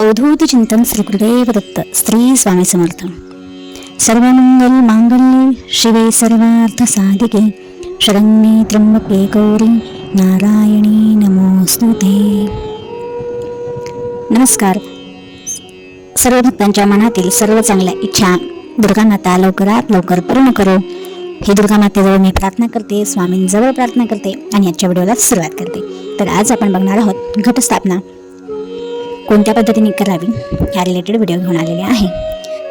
अवधूत चिंतन श्री गुरुदेव दत्त स्त्री स्वामी समर्थ सर्वमंगल मांगल्ये शिवे सर्वार्थ साधिके शरण्ये त्र्यंबके गौरी नारायणी नमोस्तुते नमस्कार सर्व भक्तांच्या मनातील सर्व चांगल्या इच्छा दुर्गा माता लवकरात लवकर पूर्ण करो ही दुर्गा मातेजवळ मी प्रार्थना करते स्वामींजवळ प्रार्थना करते आणि आजच्या व्हिडिओला सुरुवात करते तर आज आपण बघणार आहोत घटस्थापना कोणत्या पद्धतीने करावी ह्या रिलेटेड व्हिडिओ घेऊन आलेले आहे.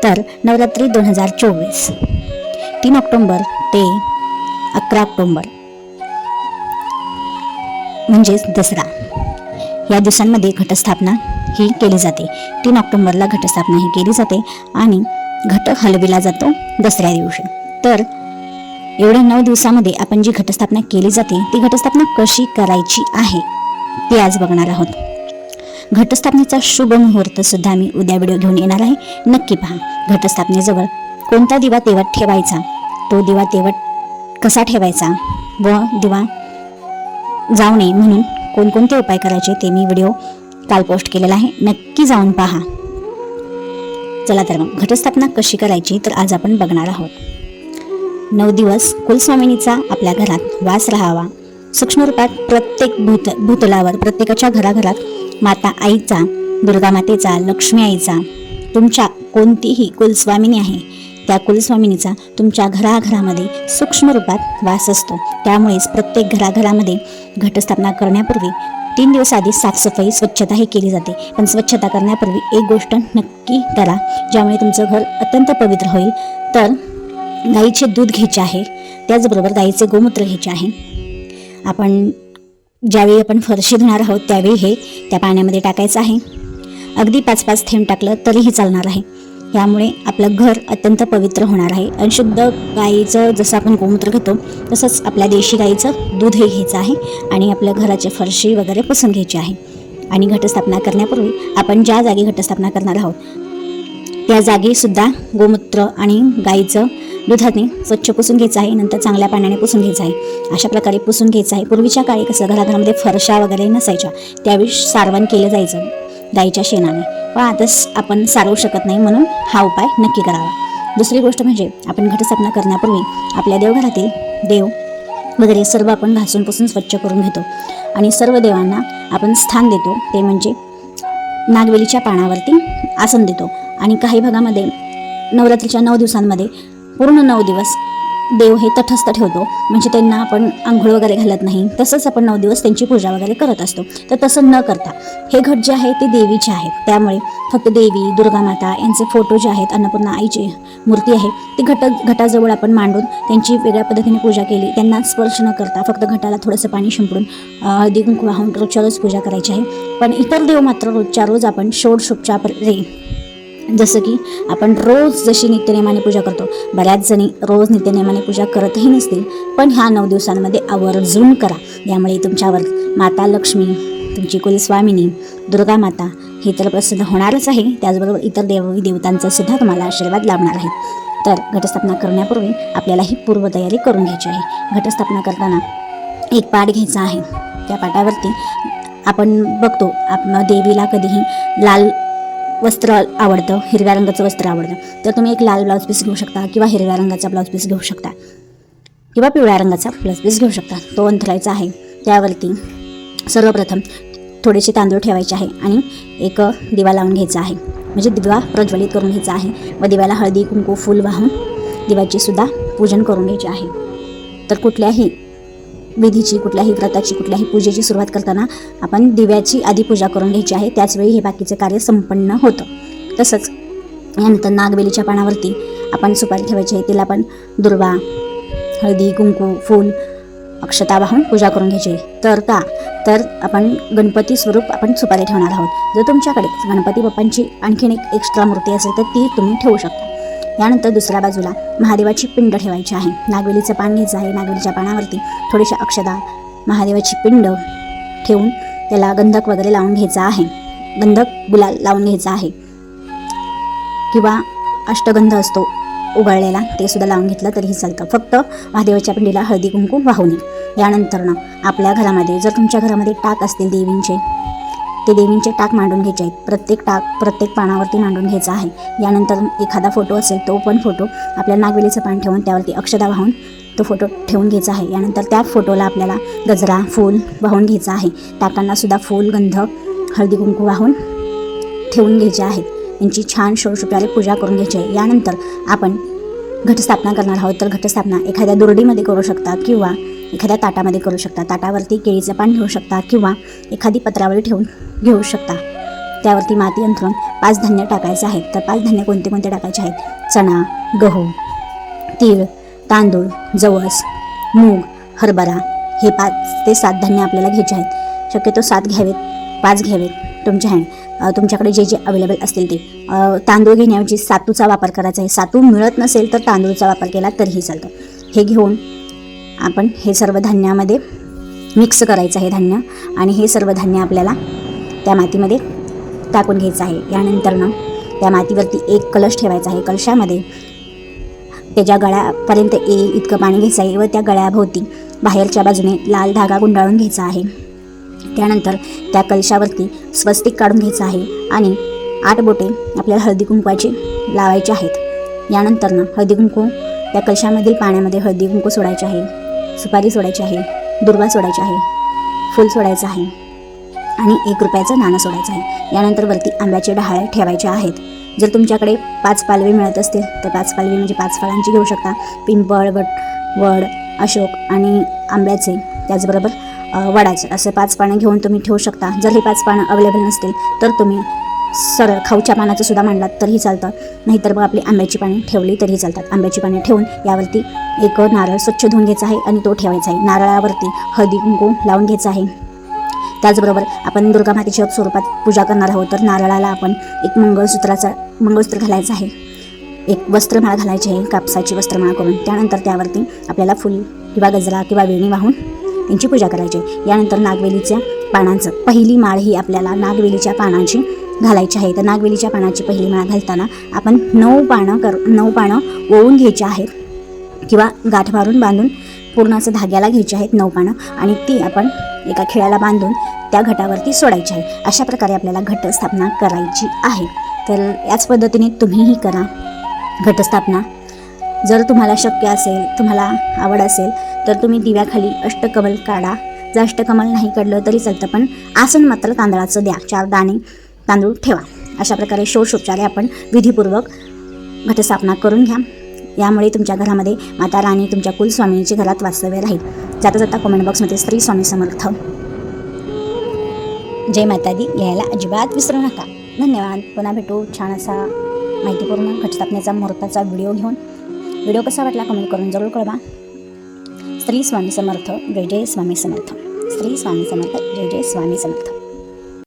तर नवरात्री दोन हजार चोवीस तीन ऑक्टोंबर ते अकरा ऑक्टोंबर म्हणजेच दसरा. या दिवसांमध्ये घटस्थापना ही केली जाते. तीन ऑक्टोंबरला घटस्थापना ही केली जाते आणि घट हलविला जातो दसऱ्या दिवशी. तर एवढ्या नऊ दिवसामध्ये आपण जी घटस्थापना केली जाते ती घटस्थापना कशी करायची आहे ते आज बघणार आहोत. घटस्थापनेचा शुभ मुहूर्त सुद्धा मी उद्या व्हिडिओ घेऊन येणार आहे. नक्की पहा घटस्थापनेजवळ कोणता दिवा तेवत ठेवायचा? तो दिवा तेवत कसा ठेवायचा? व दिवा जाऊ नये म्हणून कोणकोणते उपाय करायचे ते मी व्हिडिओ काल पोस्ट केलेला आहे. नक्की जाऊन पहा. चला तर मग घटस्थापना कशी करायची तर आज आपण बघणार आहोत. नऊ दिवस कुलस्वामिनीचा आपल्या घरात वास राहावा. सूक्ष्म रूपात प्रत्येक भूत भूतलावर प्रत्येकाच्या घराघरात माता आईचा दुर्गा मातेचा लक्ष्मी आईचा तुमच्या कोणतीही कुलस्वामिनी आहे त्या कुलस्वामिनीचा तुमच्या घराघरामध्ये सूक्ष्म रूपात वास असतो. त्यामुळेच प्रत्येक घराघरामध्ये घटस्थापना करण्यापूर्वी तीन दिवस आधी साफसफाई स्वच्छता ही केली जाते. पण स्वच्छता करण्यापूर्वी एक गोष्ट नक्की करा. ज्यामुळे तुमचं घर अत्यंत पवित्र होईल. तर गाईचे दूध घ्यायचे आहे. त्याचबरोबर गाईचे गोमूत्र घ्यायचे आहे. आपण ज्यावेळी आपण फरशी धुणार आहोत त्यावेळी हे त्या पाण्यामध्ये टाकायचं आहे. अगदी पाच पाच थेंब टाकलं तरीही चालणार आहे. यामुळे आपलं घर अत्यंत पवित्र होणार आहे. आणि शुद्ध गाईचं जसं आपण गोमूत्र घेतो तसंच आपल्या देशी गाईचं दूधही घ्यायचं आहे आणि आपल्या घराचे फरशी वगैरे पुसून घ्यायची आहे. आणि घटस्थापना करण्यापूर्वी आपण ज्या जागी घटस्थापना करणार आहोत त्या जागी सुद्धा गोमूत्र आणि गाईचं दुधाने स्वच्छ पुसून घ्यायचं आहे नंतर चांगल्या पाण्याने पुसून घ्यायचं आहे. अशा प्रकारे पुसून घ्यायचं आहे. पूर्वीच्या काळी कसं घराघरामध्ये फरशा वगैरे नसायच्या त्यावेळी सारवण केलं जायचं गाईच्या शेणाने. पण आता आपण सारवू शकत नाही म्हणून हा उपाय नक्की करावा. दुसरी गोष्ट म्हणजे आपण घटस्थापना करण्यापूर्वी आपल्या देवघरातील देव वगैरे सर्व आपण घासून पुसून स्वच्छ करून घेतो. आणि सर्व देवांना आपण स्थान देतो ते म्हणजे नागवेलीच्या पानावरती आसन देतो. आणि काही भागामध्ये नवरात्रीच्या नऊ दिवसांमध्ये पूर्ण नऊ दिवस देव हे तटस्थ ठेवतो. म्हणजे त्यांना आपण आंघोळ वगैरे घालत नाही. तसंच आपण नऊ दिवस त्यांची पूजा वगैरे करत असतो. तर तसं न करता हे घट जे आहे ते देवीचे आहेत त्यामुळे फक्त देवी दुर्गा माता यांचे फोटो जे आहेत अन्नपूर्णा आईची मूर्ती आहे ती घट घटाजवळ आपण मांडून त्यांची वेगळ्या पद्धतीने पूजा केली. त्यांना स्पर्श न करता फक्त घटाला थोडंसं पाणी शिंपडून हळदी कुंकू वाहून रोजच्या रोज पूजा करायची आहे. पण इतर देव मात्र रोजच्या रोज आपण षोडशोपचारे जसं की आपण रोज जशी नित्यनेमाने पूजा करतो बऱ्याच जणी रोज नित्यनेमाने पूजा करतही नसतील पण ह्या नऊ दिवसांमध्ये आवर्जून करा. यामुळे तुमच्यावर माता लक्ष्मी तुमची कुलस्वामिनी दुर्गा माता हे तर प्रसिद्ध होणारच आहे. त्याचबरोबर इतर देवी देवतांचा सुद्धा तुम्हाला आशीर्वाद लाभणार आहे. तर घटस्थापना करण्यापूर्वी आपल्याला ही पूर्वतयारी करून घ्यायची आहे. घटस्थापना करताना एक पाट घ्यायचा आहे. त्या पाटावरती आपण बघतो आपण देवीला कधीही लाल वस्त्र आवडतं हिरव्या रंगाचं वस्त्र आवडतं. तर तुम्ही एक लाल ब्लाऊज पीस घेऊ शकता किंवा हिरव्या रंगाचा ब्लाऊज पीस घेऊ शकता. किंवा पिवळ्या रंगाचा ब्लाऊज पीस घेऊ शकता. तो अंथरायचा आहे. त्यावरती सर्वप्रथम थोडेसे तांदूळ ठेवायचे आहे आणि एक दिवा लावून घ्यायचा आहे. म्हणजे दिवा प्रज्वलित करून घ्यायचा आहे व दिव्याला हळदी कुंकू फूल वाहून दिव्याची सुद्धा पूजन करून घ्यायचे आहे. तर कुठल्याही विधीची कुठल्याही व्रताची कुठल्याही पूजेची सुरुवात करताना आपण दिव्याची आधी पूजा करून घ्यायची आहे. त्याचवेळी हे बाकीचे कार्य संपन्न होतं. तसंच यानंतर नागवेलीच्या पानावरती आपण सुपारी ठेवायची आहे. तिला पण दुर्वा हळदी कुंकू फूल अक्षता वाहून पूजा करून घ्यायची आहे. तर का? तर आपण गणपती स्वरूप आपण सुपारी ठेवणार आहोत. जर तुमच्याकडे गणपती बाप्पांची आणखीन एक एक्स्ट्रा मूर्ती असेल तर ती तुम्ही ठेवू शकता. यानंतर दुसऱ्या बाजूला महादेवाची पिंड ठेवायची आहे. नागवेलीचं पान घ्यायचं आहे. नागवेलीच्या पानावरती थोडीशा अक्षदा महादेवाची पिंड ठेवून त्याला गंधक वगैरे लावून घ्यायचा आहे. गंधक गुलाल लावून घ्यायचा आहे. किंवा अष्टगंध असतो उगाळलेला ते सुद्धा लावून घेतलं तरीही चालतं. फक्त महादेवाच्या पिंडीला हळदी कुंकू वाहू नये. यानंतर ना आपल्या घरामध्ये जर तुमच्या घरामध्ये टाक असतील देवींचे ते देवींचे टाक मांडून घ्यायचे आहेत. प्रत्येक टाक प्रत्येक पानावरती मांडून घ्यायचा आहे. यानंतर एखादा फोटो असेल तो पण फोटो आपल्या नागवेलीचं पान ठेवून त्यावरती अक्षदा वाहून तो फोटो ठेवून घ्यायचा आहे. यानंतर त्या फोटोला आपल्याला गजरा फूल वाहून घ्यायचा आहे. टाकांनासुद्धा फूल गंध हळदी कुंकू वाहून ठेवून घ्यायचे आहेत. यांची छान षोडशोपचारे पूजा करून घ्यायची आहे. यानंतर आपण घटस्थापना करणार आहोत. तर घटस्थापना एखाद्या दुर्डीमध्ये करू शकता किंवा एखाद्या ताटामध्ये करू शकता. ताटावरती केळीचं पान ठेवू शकता किंवा एखादी पत्रावळी ठेवून घेऊ शकता. त्यावरती माती अंथरून पाच धान्य टाकायचं आहेत. तर पाच धान्य कोणते कोणते टाकायचे आहेत? चणा गहू तीळ तांदूळ जवस मूग हरभरा हे पाच ते सात धान्य आपल्याला घ्यायचे आहेत. शक्यतो सात घ्यावेत पाच घ्यावेत तुमच्या हँड तुमच्याकडे जे जे अवेलेबल असतील ते. तांदूळ घेण्याऐवजी सातूचा वापर करायचा आहे. सातू मिळत नसेल तर तांदूळचा वापर केला तरीही चालतं. हे घेऊन आपण हे सर्व धान्यामध्ये मिक्स करायचं आहे धान्य. आणि हे सर्व धान्य आपल्याला त्या मातीमध्ये टाकून घ्यायचं आहे. यानंतर ना त्या मातीवरती एक कलश ठेवायचा आहे. कलशामध्ये त्याच्या गळ्यापर्यंत येईल इतकं पाणी घ्यायचं आहे व त्या गळ्याभोवती बाहेरच्या बाजूने लाल धागा गुंडाळून घ्यायचा आहे. त्यानंतर त्या कलशावरती स्वस्तिक काढून घ्यायचं आहे आणि आठ बोटे आपल्याला हळदी कुंकवाची लावायचे आहेत. यानंतर ना हळदी कुंकू त्या कलशामधील पाण्यामध्ये हळदी कुंकू सोडायचे आहे. सुपारी सोडायची आहे दुर्वा सोडायची आहे फूल सोडायचं आहे आणि एक रुपयाचं नाणं सोडायचं आहे. यानंतर वरती आंब्याचे डहाळे ठेवायचे आहेत. जर तुमच्याकडे पाच पालवे मिळत असतील तर पाच पालवे म्हणजे पाच फळांची घेऊ शकता. पिंपळ वट वड अशोक आणि आंब्याचे त्याचबरोबर वडाचे. असं पाच पानं घेऊन तुम्ही ठेवू शकता. जर हे पाच पानं अवेलेबल नसतील तर तुम्ही सरळ खाऊच्या पानाचं सुद्धा मांडलात तरीही चालतं. नाहीतर मग आपली आंब्याची पाने ठेवली तरीही चालतात. आंब्याची पाने ठेवून यावरती एक नारळ स्वच्छ धुवून घ्यायचा आहे आणि तो ठेवायचा आहे. नारळावरती हळदी कुंकू लावून घ्यायचा आहे. त्याचबरोबर आपण दुर्गा मातेच्या स्वरूपात पूजा करणार आहोत तर नारळाला आपण एक मंगळसूत्राचा मंगळसूत्र घालायचं आहे. एक वस्त्रमाळा घालायची आहे कापसाची वस्त्रमाळा करून. त्यानंतर त्यावरती आपल्याला फुल किंवा गजरा किंवा वेणी वाहून त्यांची पूजा करायची आहे. यानंतर नागवेलीच्या पानांचं पहिली माळ ही आपल्याला नागवेलीच्या पानांची घालायची आहे. तर नागवेलीच्या पानाची पहिली माळ घालताना आपण नऊ पानं कर नऊ पानं ओवून घ्यायची आहेत. किंवा गाठ मारून बांधून पूर्ण असं धाग्याला घ्यायची आहेत नऊ पानं आणि ती आपण एका खिळ्याला बांधून त्या घटावरती सोडायची आहे. अशा प्रकारे आपल्याला घटस्थापना करायची आहे. तर याच पद्धतीने तुम्हीही करा घटस्थापना. जर तुम्हाला शक्य असेल तुम्हाला आवड असेल तर तुम्ही दिव्याखाली अष्टकमल काढा. जर अष्टकमल नाही काढलं तरी चालतं पण आसन मात्र तांदळाचं द्या. चार दाणे तांदूळ ठेवा. अशा प्रकारे षोडशोपचारे आपण. विधीपूर्वक घटस्थापना करून घ्या. यामुळे तुमच्या घरामध्ये माता राणी तुमच्या कुलस्वामींची घरात वास्तव्य राहील. जाता जाता कमेंट बॉक्समध्ये स्त्री स्वामी समर्थ. जय माता दी लिहायला अजिबात विसरू नका. धन्यवाद. पुन्हा भेटू. छान असा माहितीपूर्ण घटस्थापनेचा मुहूर्ताचा व्हिडिओ घेऊन. व्हिडिओ कसा वाटला कमेंट करून जरूर कळवा. स्त्री स्वामी समर्थ. जय जय स्वामी समर्थ. स्त्री स्वामी समर्थ. जय जय स्वामी समर्थ.